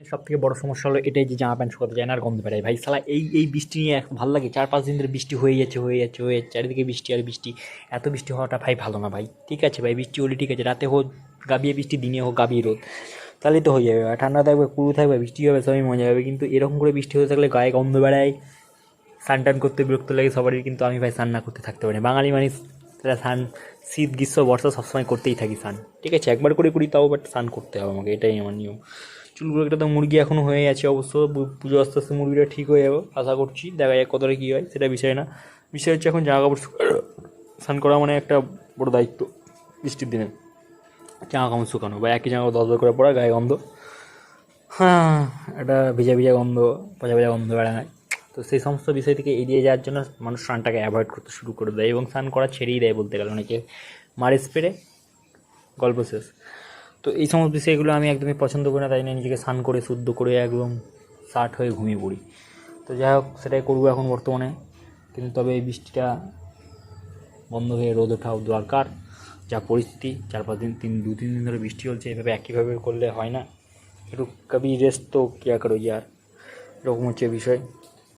সব থেকে বড় সমস্যা হলো এটাই যে জামা প্যান্ট শুকাতে যায় না আর গন্ধ বেড়ায় ভাই সালা এই এই বৃষ্টি নিয়ে এখন ভালো লাগে? চার পাঁচ দিন ধরে বৃষ্টি হয়ে যাচ্ছে হয়ে যাচ্ছে হয়ে যাচ্ছে। চারিদিকে বৃষ্টি আর বৃষ্টি। এত বৃষ্টি হওয়াটা ভাই ভালো না ভাই। ঠিক আছে ভাই, বৃষ্টি হলে ঠিক আছে। রাতে হোক, গাবিয়ে বৃষ্টি, দিনে হোক, গাবিয়ে রোদ। তাহলে তো হয়ে যাবে ঠান্ডা থাকবে, কুড়ু থাকবে, বৃষ্টি হবে, সবই মজা হবে। কিন্তু এরকম করে বৃষ্টি হতে থাকলে গায়ে গন্ধ বেড়ায় স্নান টান করতে বিরক্ত লাগে সবারই, কিন্তু আমি ভাই স্নান না করতে থাকতে পারি বাঙালি মানে তারা স্নান, শীত, গ্রীষ্ম, বর্ষা সবসময় করতেই থাকি স্নান। ঠিক আছে, একবার করে করি তাও বাট স্নান করতে হবে আমাকে। এটাই আমার নিয়ম। চুলগুলো একটা তো মুরগি এখনও হয়ে আছে অবশ্য। পুজো আস্তে আস্তে মুরগিটা ঠিক হয়ে যাবে, আশা করছি। দেখা যাক কতটা কী হয়, সেটা বিষয় না। বিষয় হচ্ছে এখন জামা কাপড় স্নান করা মানে একটা বড় দায়িত্ব বৃষ্টির দিনে। জামা কাপড় শুকানো বা একই জামা কাপড় দশ করে পড়া গায়ে গন্ধ। হ্যাঁ একটা ভিজা ভিজা গন্ধ, পচা পচা গন্ধ বেড়া বেড়ায়। তো সেই সমস্ত বিষয় থেকে এড়িয়ে যাওয়ার জন্য মানুষ স্নানটাকে অ্যাভয়েড করতে শুরু করে দেয় এবং স্নান করা ছেড়েই দেয় বলতে গেলে অনেকে। মারে স্প্রে গল্প শেষ। তো এই সমস্ত বিষয়গুলো আমি একদমই পছন্দ করি না, তাই নিয়ে নিজেকে স্নান করে, শুদ্ধ করে একদম শার্ট হয়ে ঘুমিয়ে পড়ি। তো যাই হোক, সেটাই করব এখন বর্তমানে। কিন্তু তবে এই বৃষ্টিটা বন্ধ হয়ে রোদ ওঠাও দরকার। যা পরিস্থিতি, চার পাঁচ দিন, তিন, দু, তিন দিন ধরে বৃষ্টি হচ্ছে এভাবে একইভাবে করলে হয় না। একটু কবি রেস্ট তো কিয়া করো ইয়ার এরকম হচ্ছে বিষয়।